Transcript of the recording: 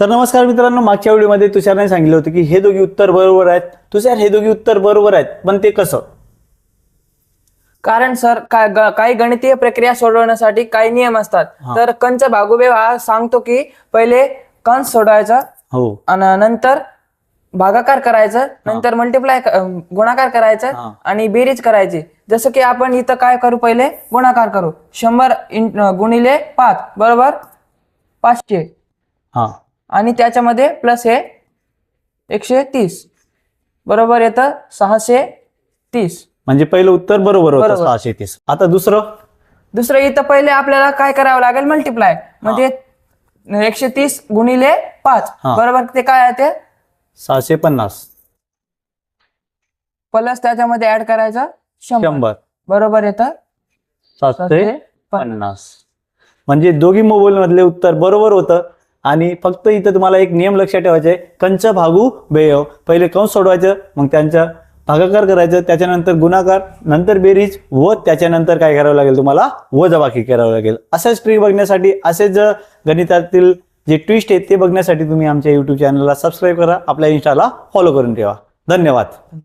तर नमस्कार मित्रांनो मागच्या व्हिडिओमध्ये तुषारने सांगितलं होतं की हे दोघी उत्तर बरोबर आहेत. तुषार हे दोघी उत्तर बरोबर आहेत पण ते कसं? कारण सर का- ग- काही गणितीय प्रक्रिया सोडवण्यासाठी काही नियम असतात. हा. तर कंच भागुबे हा सांगतो की पहिले कंस सोडवायचा हो. आणि नंतर भागाकार करायचं नंतर मल्टिप्लाय गुणाकार करायचं. आणि बेरीज करायची. जसं की आपण इथं काय करू पहिले? गुणाकार करू. शंभर इन- गुणिले पाच बरोबर? पाचशे. हा. आणि त्याच्यामध्ये प्लस हे एकशे तीस. बरोबर येतं सहाशे तीस. म्हणजे पहिलं उत्तर बरोबर होतं बरोबर. सहाशे तीस. आता दुसरं? दुसरं इथं पहिले आपल्याला काय करावं लागेल? मल्टिप्लाय म्हणजे एकशे तीस गुणिले पाच. हा. बरोबर ते काय आहे ते? सहाशे पन्नास. प्लस त्याच्यामध्ये ऍड करायचं शंभर. शंभर. बरोबर येतं? सातशे सातशे पन्नास. पन्नास. म्हणजे दोघी मोबाईल मधले उत्तर बरोबर होतं. आणि फक्त इथं तुम्हाला एक नियम लक्षात ठेवायचे कंच भागू बेयव पहिले कंस सोडवायचं मग त्यांचा भागाकार करायचं त्याच्यानंतर गुणाकार नंतर बेरीज व त्याच्यानंतर काय करावं लागेल तुम्हाला? वजाबाकी करावं लागेल. अशाच ट्रिक बघण्यासाठी असेच गणितातील जे ट्विस्ट आहेत ते बघण्यासाठी तुम्ही आमच्या युट्यूब चॅनलला सबस्क्राईब करा. आपल्या इन्स्टाला फॉलो करून ठेवा. धन्यवाद.